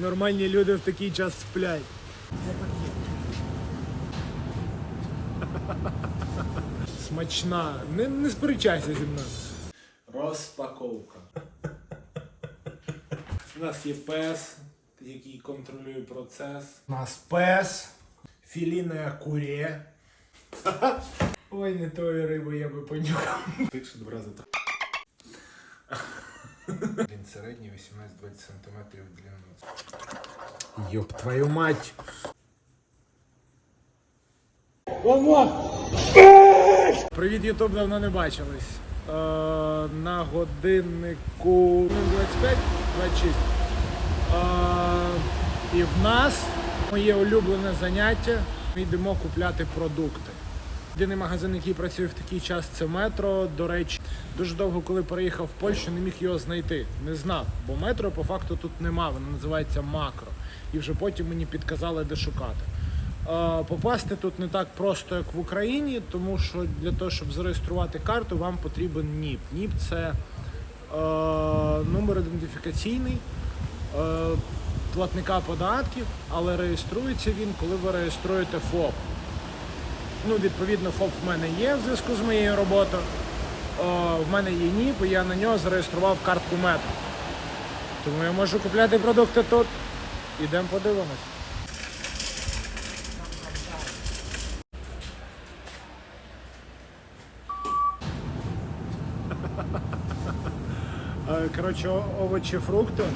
Нормальні люди в такий час сплять. Смачна. Не, не сперечайся зі мною. Розпаковка. У нас є пес, який контролює процес. У нас пес, філіне курє. Ой, не тої риби я би понюхав. Більше два рази. Він середній 18-20 см в длину. Йоп твою мать! Привіт, Ютуб, давно не бачились. Е, на годиннику ну, 25, 26. Е, і в нас моє улюблене заняття. Ми йдемо купляти продукти. Єдиний магазин, який працює в такий час, це метро. До речі, дуже довго, коли переїхав в Польщу, не міг його знайти. Не знав, бо метро по факту тут нема, воно називається макро. І вже потім мені підказали, де шукати. Попасти тут не так просто, як в Україні, тому що для того, щоб зареєструвати карту, вам потрібен НІП. НІП це е, номер ідентифікаційний е, платника податків, але реєструється він, коли ви реєструєте ФОП. Ну, відповідно, ФОП в мене є в зв'язку з моєю роботою. Е, в мене є НІП, і я на нього зареєстрував картку метро. Тому я можу купляти продукти тут. Ідемо подивимось. Е, Коротше, овочі, фрукти. Е,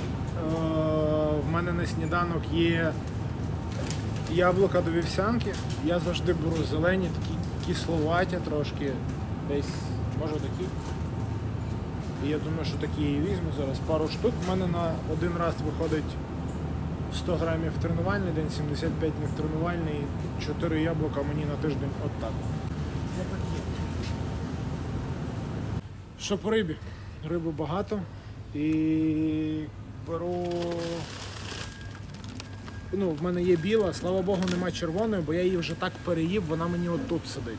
В мене на сніданок є яблука до вівсянки. Я завжди беру зелені, такі кисловаті трошки. Десь, може такі. І я думаю, що такі і візьму зараз. Пару штук. У мене на один раз виходить 100 грамів в тренувальний день, 75 не в тренувальний, 4 яблука мені на тиждень от так. Що по рибі? Риби багато. І беру. Ну, в мене є біла, слава Богу, нема червоної, бо я її вже так переїв, вона мені отут сидить.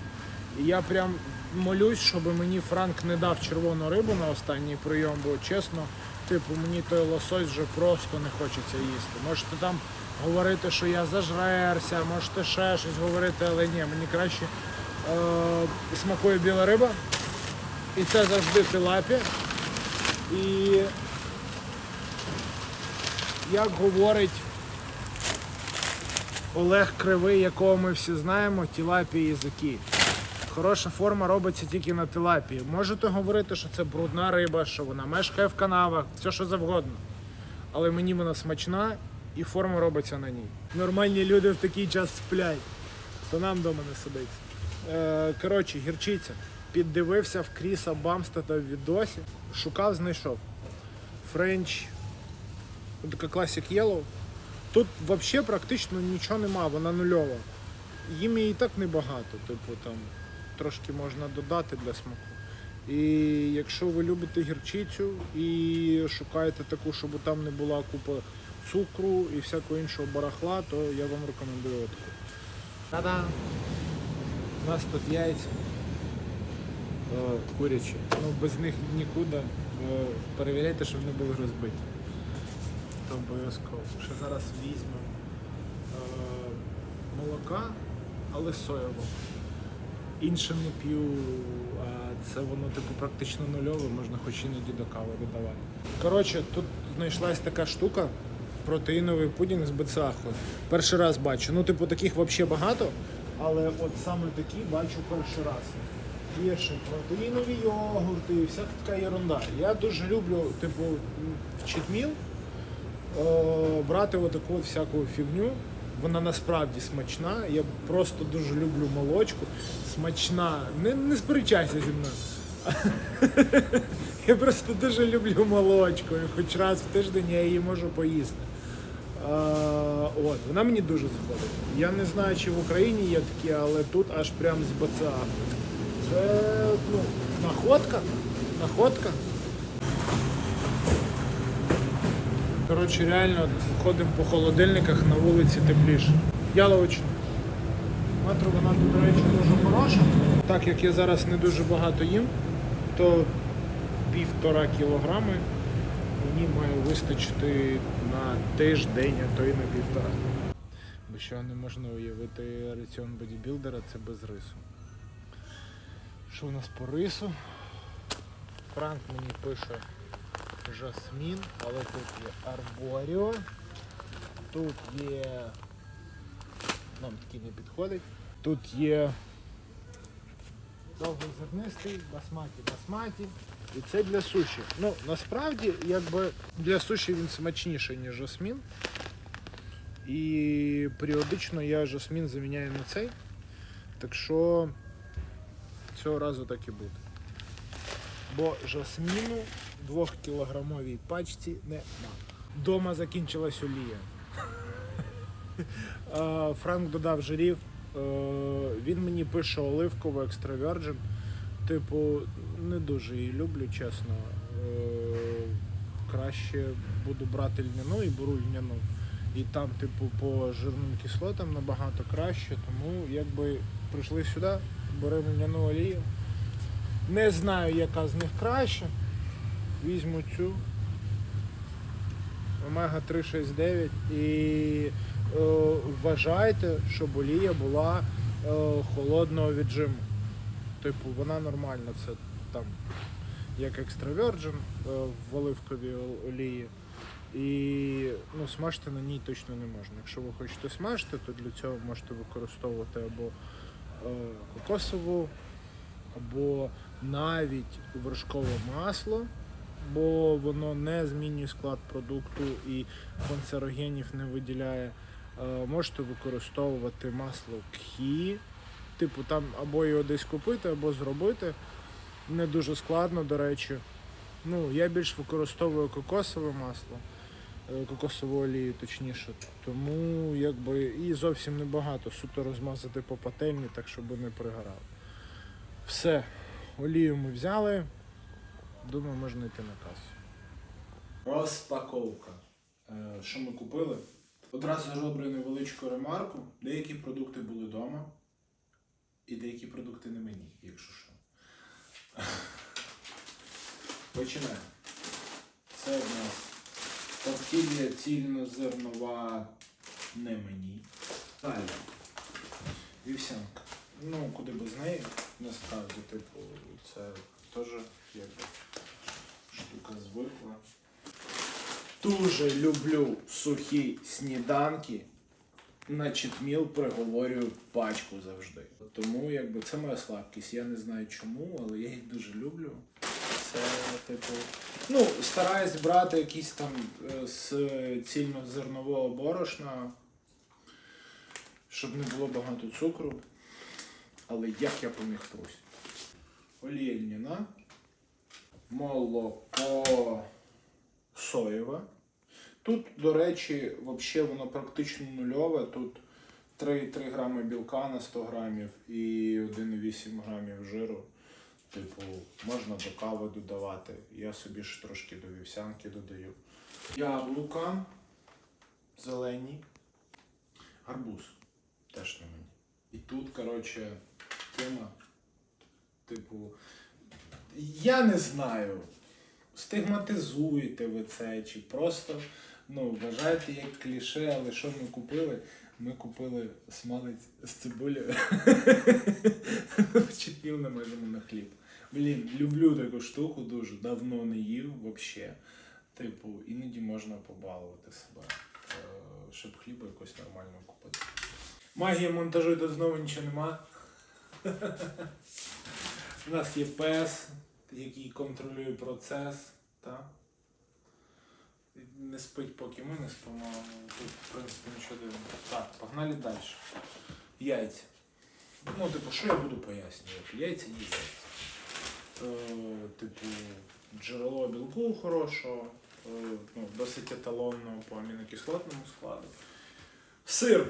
І я прям молюсь, щоб мені Франк не дав червону рибу на останній прийом, бо чесно, типу, мені той лосось вже просто не хочеться їсти. Можете там говорити, що я зажрерся, можете ще щось говорити, але ні, мені краще е- смакує біла риба. І це завжди тилапія. І як говорить Олег Кривий, якого ми всі знаємо, тилапія язики. Хороша форма робиться тільки на тилапії. Можете говорити, що це брудна риба, що вона мешкає в канавах, все що завгодно. Але мені вона смачна і форма робиться на ній. Нормальні люди в такий час сплять, то нам вдома не сидить. Е, коротше, гірчиця. Піддивився в Кріса Бамстета в відосі, шукав, знайшов. Френч, така Classic Yellow. Тут взагалі практично нічого нема, вона нульова. Їм і так небагато, типу там трошки можна додати для смаку. І якщо ви любите гірчицю і шукаєте таку, щоб там не була купа цукру і всякого іншого барахла, то я вам рекомендую таку. Та-да! У нас тут яйця е, курячі. Ну без них нікуди. Е, перевіряйте, щоб не були розбиті. То обов'язково. Ще зараз візьмемо е, молока, але соєвого. Інше не п'ю, це воно типу практично нульове, можна хоч іноді до кави додавати. Коротше, тут знайшлась така штука. Протеїновий пудінг з бецахою. Перший раз бачу. Ну, типу, таких взагалі багато, але от саме такі бачу перший раз. Є ще протеїнові йогурти і всяка така ерунда. Я дуже люблю, типу, в читміл е, брати отаку от всяку фігню. Вона насправді смачна. Я просто дуже люблю молочку. Смачна. Не, не сперечайся зі мною. Я просто дуже люблю молочку. І хоч раз в тиждень я її можу поїсти. От, вона мені дуже заходить. Я не знаю, чи в Україні є такі, але тут аж прям з БЦА. Це ну, находка. Находка. Коротше, реально ходимо по холодильниках на вулиці тепліше. Яловична. Метро вона до речі, дуже хороша. Так як я зараз не дуже багато їм, то півтора кілограми мені має вистачити на тиждень, а то й на півтора. Бо що не можна уявити раціон бодібілдера це без рису. Що у нас по рису? Франк мені пише жасмін, але тут є арборіо, тут є. Нам такий не підходить. Тут є довгий зернистий, басматі, басматі. І це для суші. Ну, насправді, якби для суші він смачніший, ніж жасмін. І періодично я жасмін заміняю на цей. Так що цього разу так і буде. Бо жасміну в 2 кілограмовій пачці нема. Дома закінчилась олія. Франк додав жирів. Е, Він мені пише оливкову екстра. Типу, не дуже її люблю, чесно. Е, Краще буду брати льняну і беру льняну. І там, типу, по жирним кислотам набагато краще, тому якби прийшли сюди, беремо льняну олію. Не знаю, яка з них краще. Візьму цю. Омега 369 і е, вважайте, щоб олія була е, холодного віджиму. Типу, вона нормальна, це там як екстра virgin е, в оливковій олії. І ну, смажити на ній точно не можна. Якщо ви хочете смажити, то для цього можете використовувати або е, кокосову, або навіть вершкове масло, бо воно не змінює склад продукту і канцерогенів не виділяє. Е, Можете використовувати масло кхі, типу там або його десь купити, або зробити. Не дуже складно, до речі. Ну, я більш використовую кокосове масло, е, кокосову олію, точніше. Тому якби і зовсім небагато. Суто розмазати по пательні, так щоб не пригорало. Все, олію ми взяли. Думаю, можна йти на касу. Розпаковка. Е, Що ми купили? Одразу роблю невеличку ремарку. Деякі продукти були вдома, і деякі продукти не мені, якщо що. Починаємо. Це в нас тортілля цільнозернова не мені. Далі. Вівсянка. Ну, куди без неї, насправді, типу, це теж якби штука звикла. Дуже люблю сухі сніданки. На читміл приговорюю пачку завжди. Тому якби це моя слабкість. Я не знаю чому, але я їх дуже люблю. Це, типу, ну, стараюсь брати якісь там е, з цільнозернового борошна, щоб не було багато цукру. Але як я поміхтусь? Льняна, молоко соєве. Тут, до речі, взагалі воно практично нульове. Тут 3,3 грами білка на 100 грамів і 1,8 грамів жиру. Типу, можна до кави додавати. Я собі ж трошки до вівсянки додаю. Яблука зелені. Гарбуз теж не мені. І тут, коротше, тема, типу, я не знаю, стигматизуєте ви це, чи просто ну, вважаєте як кліше, але що ми купили? Ми купили смалець з цибулею. Чіпів намажемо на хліб. Блін, люблю таку штуку дуже, давно не їв взагалі. Типу, іноді можна побалувати себе, е, щоб хліба якось нормально купити. Магія монтажу тут знову нічого нема. У нас є пес, який контролює процес. Та? Не спить, поки ми не спимо. Тут, в принципі, нічого дивного. Так, погнали далі. Яйця. Ну, типу, що я буду пояснювати? Яйця є яйця. Е, типу, джерело білку хорошого, е, ну, досить еталонного по амінокислотному складу. Сир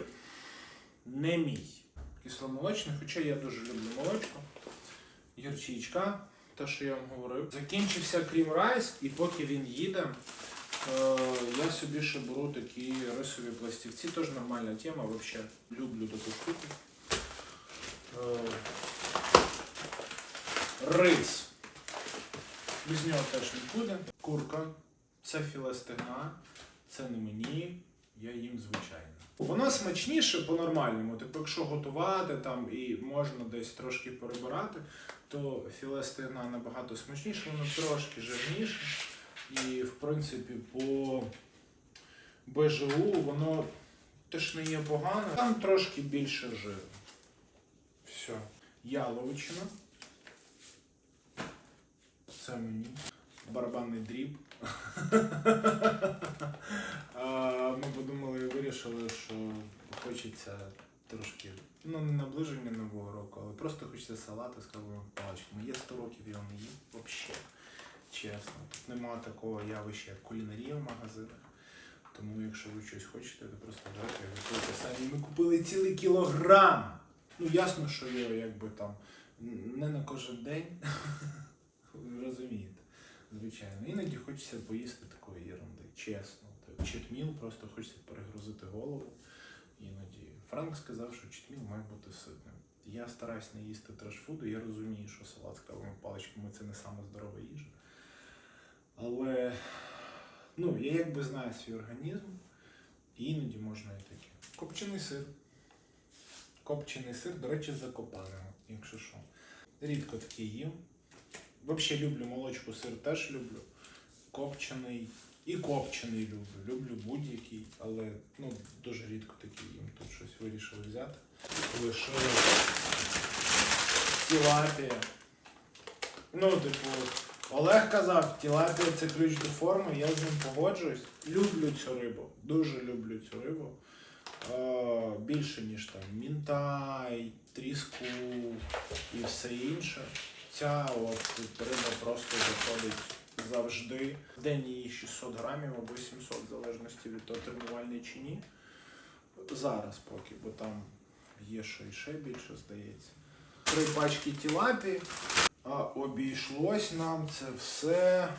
не мій кисломолочний, хоча я дуже люблю молочко. Гірчичка, те, що я вам говорив. Закінчився крім райс, і поки він їде, е, я собі ще беру такі рисові пластівці. Теж нормальна тема, взагалі люблю таку штуку. Е, рис. Без нього теж не буде. Курка. Це філе стегна, це не мені, я їм звичайно. Воно смачніше по-нормальному. Типу, якщо готувати там і можна десь трошки перебирати, то філе стегна набагато смачніше, воно трошки жирніше. І, в принципі, по БЖУ воно теж не є погано. Там трошки більше жиру. Все. Яловичина. Це мені. Барабанний дріб. Ми подумали і вирішили, що хочеться трошки, ну не наближення нового року, але просто хочеться салату з кавовими паличками. Я 100 років його не їв взагалі. Чесно. Тут немає такого явища, як кулінарія в магазинах. Тому якщо ви щось хочете, то просто і готуйте самі. Ми купили цілий кілограм. Ну ясно, що його якби там не на кожен день. Ви розумієте, звичайно. Іноді хочеться поїсти такої ерунди, чесно. Читміл просто хочеться перегрузити голову. Іноді. Франк сказав, що читміл має бути ситним. Я стараюсь не їсти трешфуду, я розумію, що салат з кавовими паличками це не саме здорова їжа. Але ну, я якби знаю свій організм, і іноді можна і таке. Копчений сир. Копчений сир, до речі, закопаного, якщо що. Рідко такий їм. Взагалі люблю молочку, сир теж люблю. Копчений і копчений люблю. Люблю будь-який, але ну, дуже рідко такий їм. Тут щось вирішили взяти. Лишили тілапія. Ну, типу, Олег казав, тілапія це ключ до форми, я з ним погоджуюсь. Люблю цю рибу, дуже люблю цю рибу. Е, більше, ніж там мінтай, тріску і все інше. Ця от риба просто заходить завжди. В день її 600 грамів або 700, в залежності від того, тренувальний чи ні. Зараз поки, бо там є що і ще більше, здається. Три пачки тілапі. А обійшлось нам це все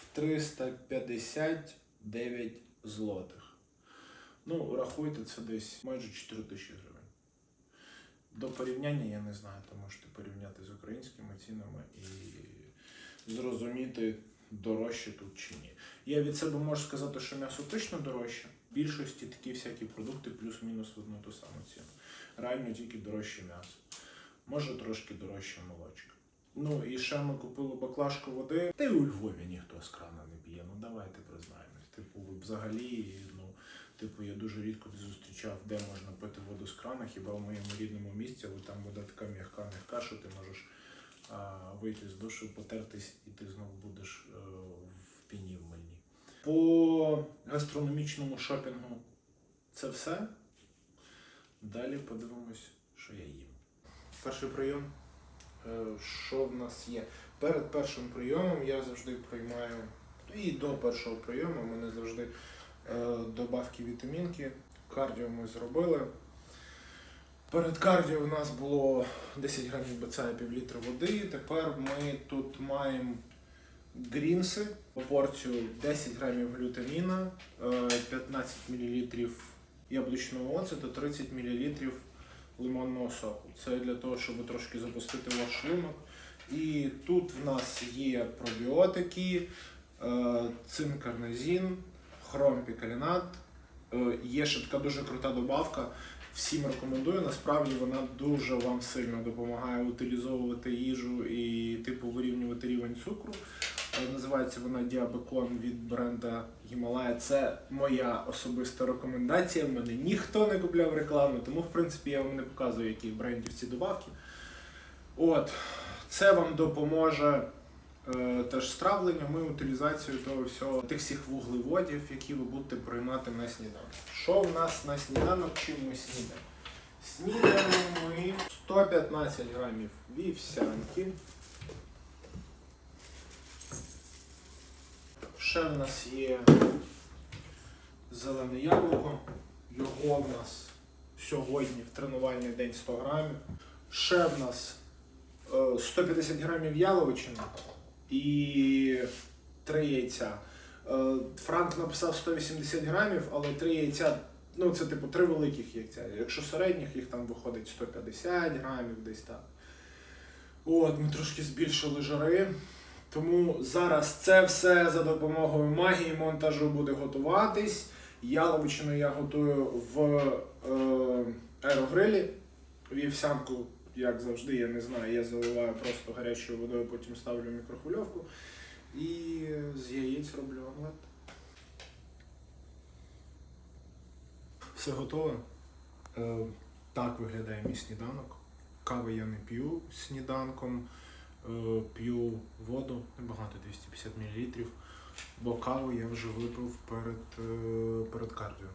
в 359 злотих. Ну, рахуйте, це десь майже 4 тисячі гривень. До порівняння я не знаю, то можете порівняти з українськими цінами і зрозуміти, дорожче тут чи ні. Я від себе можу сказати, що м'ясо точно дорожче. В більшості такі всякі продукти плюс-мінус в одну ту саму ціну. Реально тільки дорожче м'ясо. Може трошки дорожче молочка. Ну і ще ми купили баклажку води. Та й у Львові ніхто з крана не п'є. Ну давайте признаємось. Типу, взагалі, типу, я дуже рідко зустрічав, де можна пити воду з крана, хіба в моєму рідному місці, але там вода така м'яка, м'яка, що ти можеш а, вийти з душу, потертись, і ти знову будеш е, в піні в мильні. По гастрономічному шопінгу це все. Далі подивимось, що я їм. Перший прийом. Е, Що в нас є? Перед першим прийомом я завжди приймаю, і до першого прийому мене завжди добавки вітамінки. Кардіо ми зробили. Перед кардіо у нас було 10 грамів БЦА і пів літра води. Тепер ми тут маємо грінси, порцію 10 грамів глютаміна, е, 15 мл яблучного оцету, 30 мл лимонного соку. Це для того, щоб трошки запустити ваш шлунок. І тут в нас є пробіотики, е, цинкарнезін, хромпікалінат. Е, Є ще така дуже крута добавка. Всім рекомендую. Насправді вона дуже вам сильно допомагає утилізовувати їжу і типу вирівнювати рівень цукру. Е, Називається вона Діабекон від бренда Гімалая. Це моя особиста рекомендація. Мене ніхто не купляв рекламу, тому в принципі я вам не показую, яких брендів ці добавки. От, це вам допоможе теж з травленням і утилізацією того всього, тих всіх вуглеводів, які ви будете приймати на сніданок. Що в нас на сніданок, чим ми снідаємо? Снідаємо ми 115 грамів вівсянки. Ще в нас є зелене яблуко. Його в нас сьогодні в тренувальний день 100 грамів. Ще в нас е, 150 грамів яловичини і 3 яйця. Е, Франк написав 180 грамів, але 3 яйця, ну це типу 3 великих яйця. Якщо середніх, їх там виходить 150 грамів десь так. От, ми трошки збільшили жири. Тому зараз це все за допомогою магії монтажу буде готуватись. Яловичину я готую в е, аерогрилі. Вівсянку, як завжди, я не знаю, я заливаю просто гарячою водою, потім ставлю мікрохвильовку. І з яєць роблю омлет. Все готове. Е, так виглядає мій сніданок. Кави я не п'ю сніданком. Е, п'ю воду, небагато 250 мл, бо каву я вже випив перед, е, перед кардіо.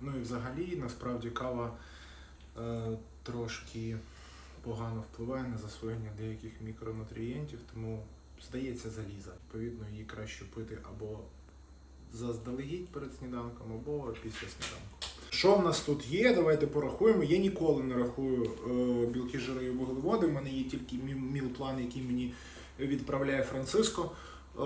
Ну і взагалі, насправді, кава е, трошки погано впливає на засвоєння деяких мікронутрієнтів, тому здається заліза. Відповідно, її краще пити або заздалегідь перед сніданком, або після сніданку. Що в нас тут є? Давайте порахуємо. Я ніколи не рахую е, білки, жири і вуглеводи. У мене є тільки мілплан, який мені відправляє Франциско. Е,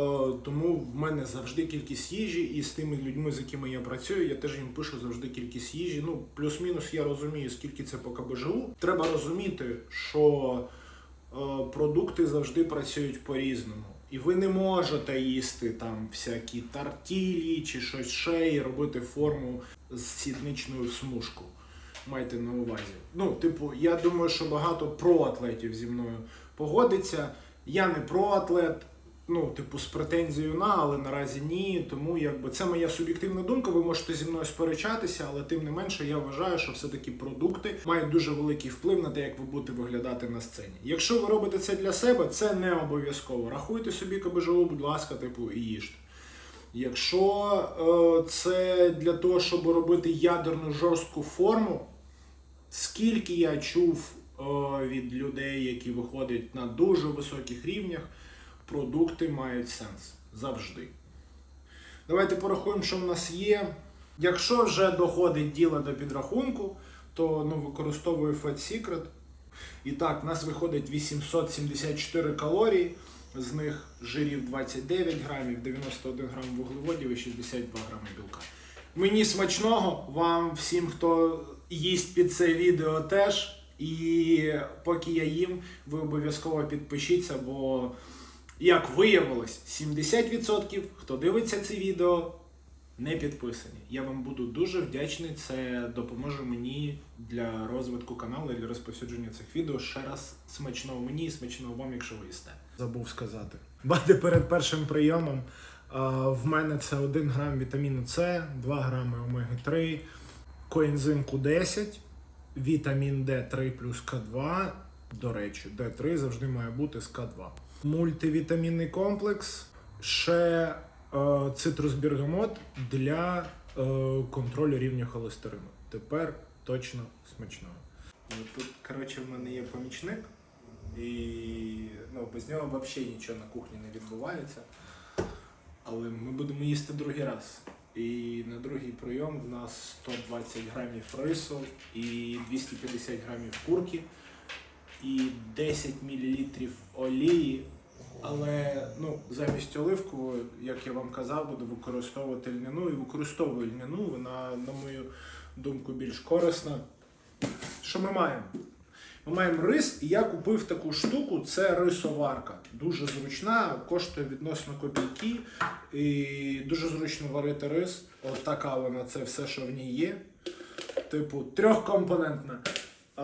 тому в мене завжди кількість їжі, і з тими людьми, з якими я працюю, я теж їм пишу завжди кількість їжі. Ну, плюс-мінус я розумію, скільки це по КБЖУ. Треба розуміти, що е, продукти завжди працюють по-різному. І ви не можете їсти там всякі тартілі чи щось ще і робити форму з сідничною смужку. Майте на увазі. Ну, типу, я думаю, що багато проатлетів зі мною погодиться. Я не проатлет, ну, типу, з претензією на, але наразі ні. Тому якби це моя суб'єктивна думка. Ви можете зі мною сперечатися, але тим не менше я вважаю, що все-таки продукти мають дуже великий вплив на те, як ви будете виглядати на сцені. Якщо ви робите це для себе, це не обов'язково. Рахуйте собі КБЖУ, будь ласка, типу, і їжте. Якщо е, це для того, щоб робити ядерну жорстку форму, скільки я чув е, від людей, які виходять на дуже високих рівнях, продукти мають сенс завжди. Давайте порахуємо, що в нас є. Якщо вже доходить діло до підрахунку, то ну, використовую Fat Secret. І так, в нас виходить 874 калорії, з них жирів 29 грамів, 91 грам вуглеводів і 62 грами білка. Мені смачного, вам всім, хто їсть під це відео теж. І поки я їм, ви обов'язково підпишіться, бо, як виявилось, 70% хто дивиться це відео, не підписані. Я вам буду дуже вдячний. Це допоможе мені для розвитку каналу і для розповсюдження цих відео. Ще раз смачного мені і смачного вам, якщо ви їсте. Забув сказати. Бати перед першим прийомом. В мене це 1 грам вітаміну С, 2 грами омеги 3, коензим Q10, вітамін D3 плюс К2. До речі, D3 завжди має бути з К2. Мультивітамінний комплекс, ще е, цитрус бергамот для е, контролю рівня холестерину. Тепер точно смачного. Тут, коротше, в мене є помічник, і ну, без нього взагалі нічого на кухні не відбувається. Але ми будемо їсти другий раз. І на другий прийом в нас 120 грамів рису і 250 грамів курки і 10 мл олії. Але ну, замість оливкової, як я вам казав, буду використовувати льняну і використовую льняну, вона, на мою думку, більш корисна. Що ми маємо? Ми маємо рис, і я купив таку штуку, це рисоварка. Дуже зручна, коштує відносно копійки. І дуже зручно варити рис. От вона, це все, що в ній є. Типу, трьохкомпонентна. Е,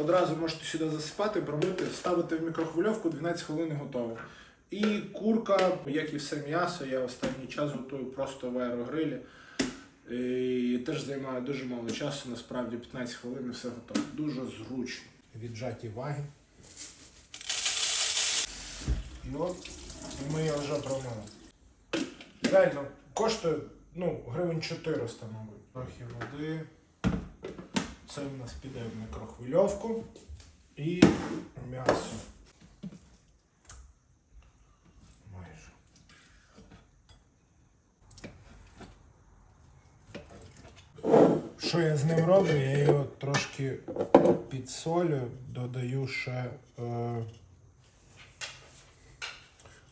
одразу можете сюди засипати, промити, ставити в мікрохвильовку, 12 хвилин і готово. І курка, як і все м'ясо, я останній час готую просто в аерогрилі. І теж займає дуже мало часу, насправді 15 хвилин і все готово. Дуже зручно. Віджаті ваги. І от ми його вже промили. Реально, коштує ну, гривень 400, мабуть. Трохи води. Це в нас піде в мікрохвильовку і м'ясо. Що я з ним роблю? Я його трошки підсолю, додаю ще е,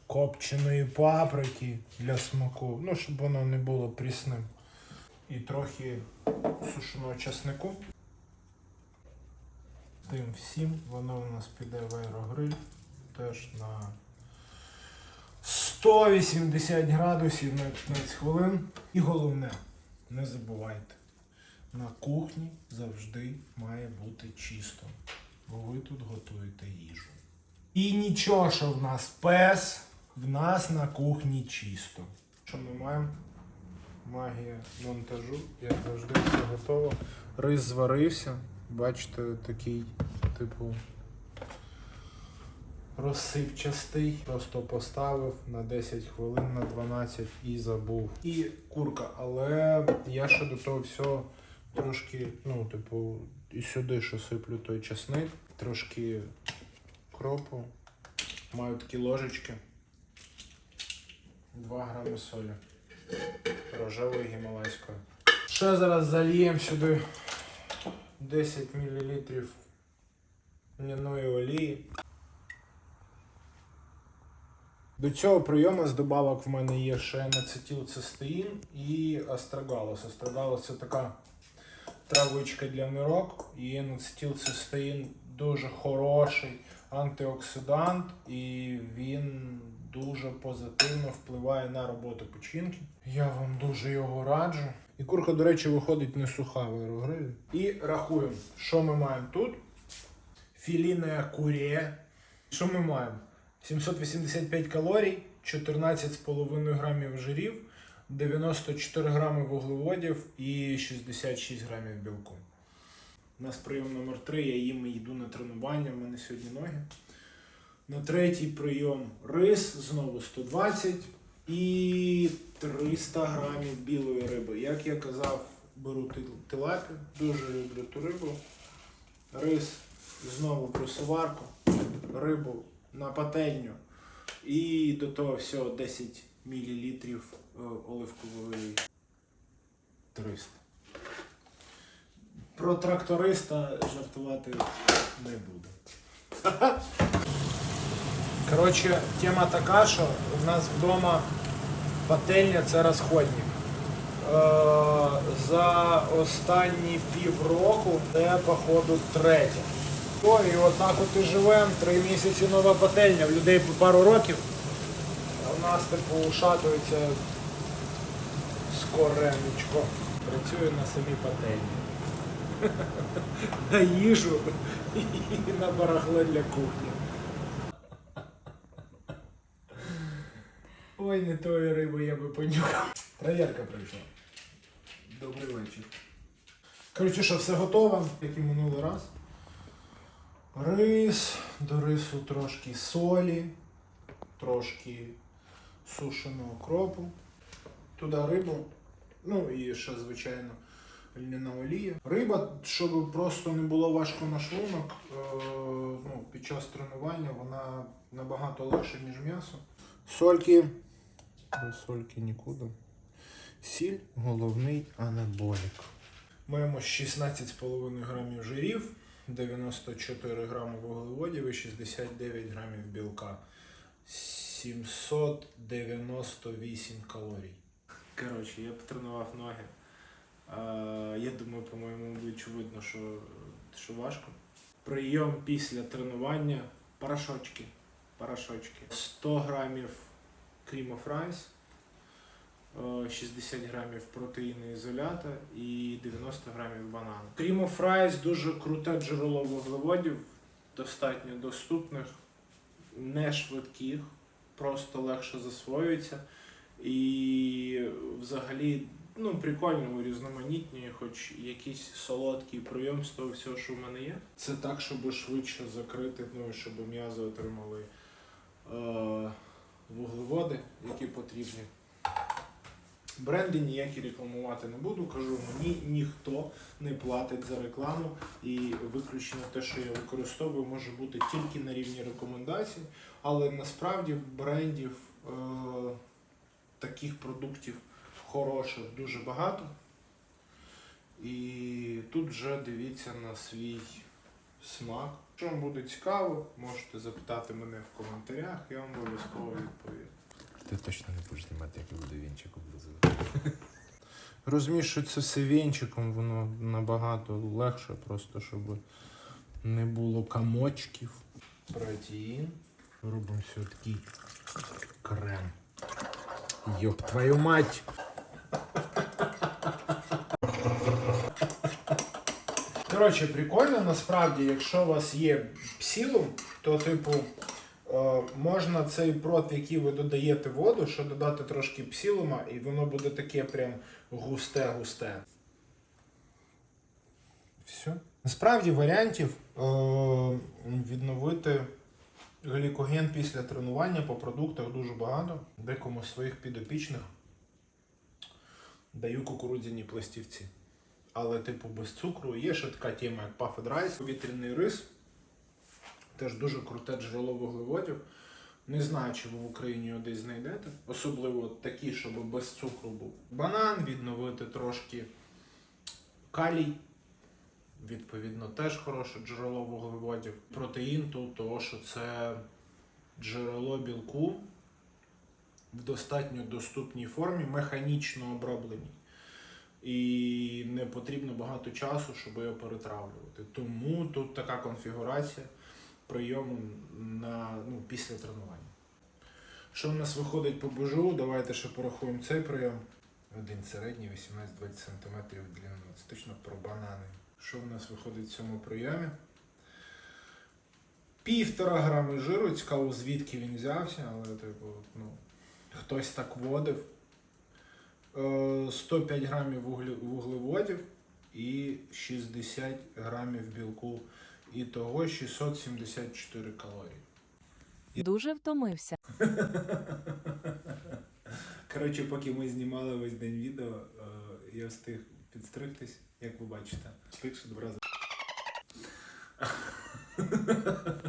копченої паприки для смаку, ну, щоб воно не було прісним. І трохи сушеного часнику. Тим всім воно у нас піде в аерогриль теж на 180 градусів на 15 хвилин. І головне, не забувайте, на кухні завжди має бути чисто, бо ви тут готуєте їжу. І нічого, що в нас пес, в нас на кухні чисто. Що ми маємо? Магія монтажу, як завжди, все готово. Рис зварився. Бачите, такий, типу, розсипчастий. Просто поставив на 10 хвилин, на 12 і забув. І курка, але я ще до того всього трошки, ну, типу, і сюди ще сиплю той часник, трошки кропу. Маю такі ложечки. 2 грами солі. Рожевої гімалайської. Ще зараз зальємо сюди 10 мл льняної олії. До цього прийому з добавок в мене є ще нацетилцистеїн і астрагалос. Астрагалос це така травичка для нирок. І нацетилцистеїн дуже хороший антиоксидант, і він дуже позитивно впливає на роботу печінки. Я вам дуже його раджу. І курка, до речі, виходить не суха в аерогрилі. І рахуємо, що ми маємо тут. Філіне курє. Що ми маємо? 785 калорій, 14,5 грамів жирів, 94 грами вуглеводів і 66 грамів білку. У нас прийом номер 3 я їм йду на тренування, в мене сьогодні ноги. На третій прийом рис, знову 120 і 300 грамів білої риби. Як я казав, беру тилапі, дуже люблю ту рибу. Рис знову про соварку, рибу на пательню і до того всього 10 мл оливкової 300. Про тракториста жартувати не буду. Коротше, тема така, що в нас вдома пательня це розходник. Е, за останні півроку це, походу, третя. О, і отак от і живемо, три місяці нова пательня, в людей по пару років. А в нас типу ушатується скоренечко. Працює на самій пательні. На їжу і на барахло для кухні. Ой, не тої риби я би понюхав. Троєрка прийшла. Добрий вечір. Коротше, що все готово, як і минулий раз. Рис, до рису трошки солі, трошки сушеного кропу. Туди рибу. Ну і ще, звичайно, льняна олія. Риба, щоб просто не було важко на шлунок, е, ну, під час тренування вона набагато легше, ніж м'ясо. Сольки. Без сольки нікуди. Сіль головний анаболік. Маємо 16,5 грамів жирів, 94 грами вуглеводів і 69 грамів білка. 798 калорій. Коротше, я потренував ноги. Я думаю, по моєму обличчю видно, що, що важко. Прийом після тренування порошочки. Порошочки. 100 грамів rice, е, 60 грамів протеїну ізолята і 90 грамів банану. Of rice дуже круте джерело вуглеводів, достатньо доступних, не швидких, просто легше засвоюється. І взагалі ну, прикольно урізноманітнює, хоч якийсь солодкий прийом з того всього, що в мене є. Це так, щоб швидше закрити, ну і щоб м'язи отримали е, вуглеводи, які потрібні. Бренди ніякі рекламувати не буду. Кажу, мені ніхто не платить за рекламу, і виключно те, що я використовую, може бути тільки на рівні рекомендацій, але насправді брендів е, таких продуктів хороших дуже багато. І тут вже дивіться на свій смак. Якщо вам буде цікаво, можете запитати мене в коментарях, я вам обов'язково відповім. Ти точно не будеш знімати, як я буду вінчик облизувати. Що це все вінчиком, воно набагато легше, просто щоб не було комочків. Протеїн. Робимо все такий крем. Ёб твою мать! Коротше, прикольно, насправді, якщо у вас є псілум, то, типу, е, можна цей прот, який ви додаєте воду, що додати трошки псілума, і воно буде таке прям густе-густе. Все. Насправді варіантів е, відновити глікоген після тренування по продуктах дуже багато. Декому з своїх підопічних даю кукурудзяні пластівці. Але, типу, без цукру. Є ще така тема, як puffed rice, повітряний рис. Теж дуже круте джерело вуглеводів. Не знаю, чи ви в Україні його десь знайдете. Особливо такі, щоб без цукру був. Банан, відновити трошки калій. Відповідно, теж хороше джерело вуглеводів. Протеїн тут, того, що це джерело білку в достатньо доступній формі, механічно обробленій. І не потрібно багато часу, щоб його перетравлювати. Тому тут така конфігурація прийому на, ну, після тренування. Що в нас виходить по БЖУ? Давайте ще порахуємо цей прийом. Один середній, 18-20 см длину. Це точно про банани. Що в нас виходить в цьому прийомі? Півтора грами жиру, цікаво, звідки він взявся, але типу, ну, хтось так водив. Е, 105 грамів вуглеводів і 60 грамів білку. І того 674 калорії. Дуже втомився. Коротше, поки ми знімали весь день відео, е, я встиг підстригтись, як ви бачите. Швидше два рази.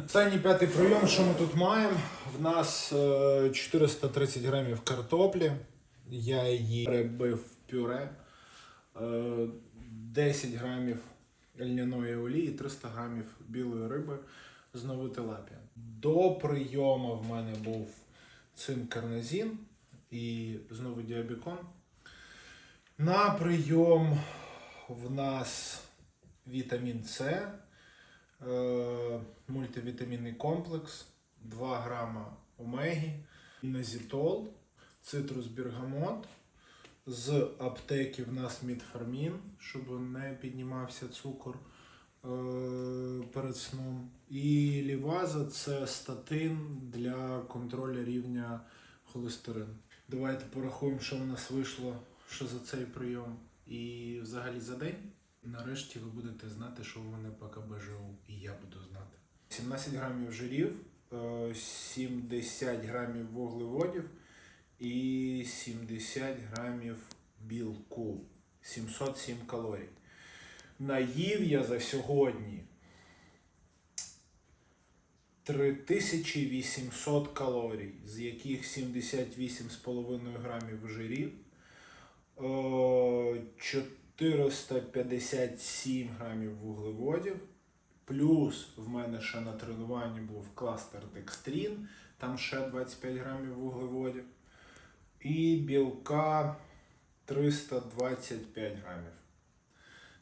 Останній п'ятий прийом, що ми тут маємо? В нас е, 430 грамів картоплі. Я її перебив в пюре. Е, 10 грамів льняної олії, 300 грамів білої риби з новотилапія. До прийому в мене був цинкарназін і знову діабікон. На прийом в нас вітамін С, е, мультивітамінний комплекс, 2 грама омегі, інозітол, цитрус бергамот. З аптеки в нас мідфармін, щоб не піднімався цукор е, перед сном. І ліваза це статин для контролю рівня холестерину. Давайте порахуємо, що в нас вийшло що за цей прийом. І взагалі за день. Нарешті ви будете знати, що в мене по КБЖУ, і я буду знати. 17 грамів жирів, е, 70 грамів вуглеводів і 70 грамів білку. 707 калорій. Наїв я за сьогодні 3800 калорій, з яких 78,5 грамів жирів, е, 457 грамів вуглеводів. Плюс в мене ще на тренуванні був кластер декстрін, там ще 25 грамів вуглеводів. І білка 325 грамів.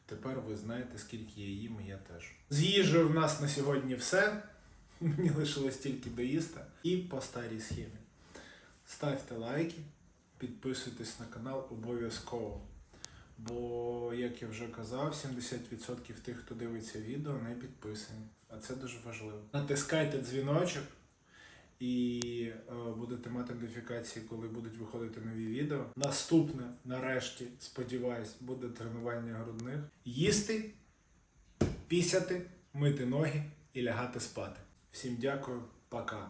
Тепер ви знаєте, скільки я їм, і я теж. З їжею в нас на сьогодні все. Мені лишилось тільки доїсти. І по старій схемі. Ставте лайки, підписуйтесь на канал обов'язково. Бо, як я вже казав, 70% тих, хто дивиться відео, не підписані. А це дуже важливо. Натискайте дзвіночок і е, будете мати модифікації, коли будуть виходити нові відео. Наступне, нарешті, сподіваюсь, буде тренування грудних. Їсти, пісяти, мити ноги і лягати спати. Всім дякую, пока.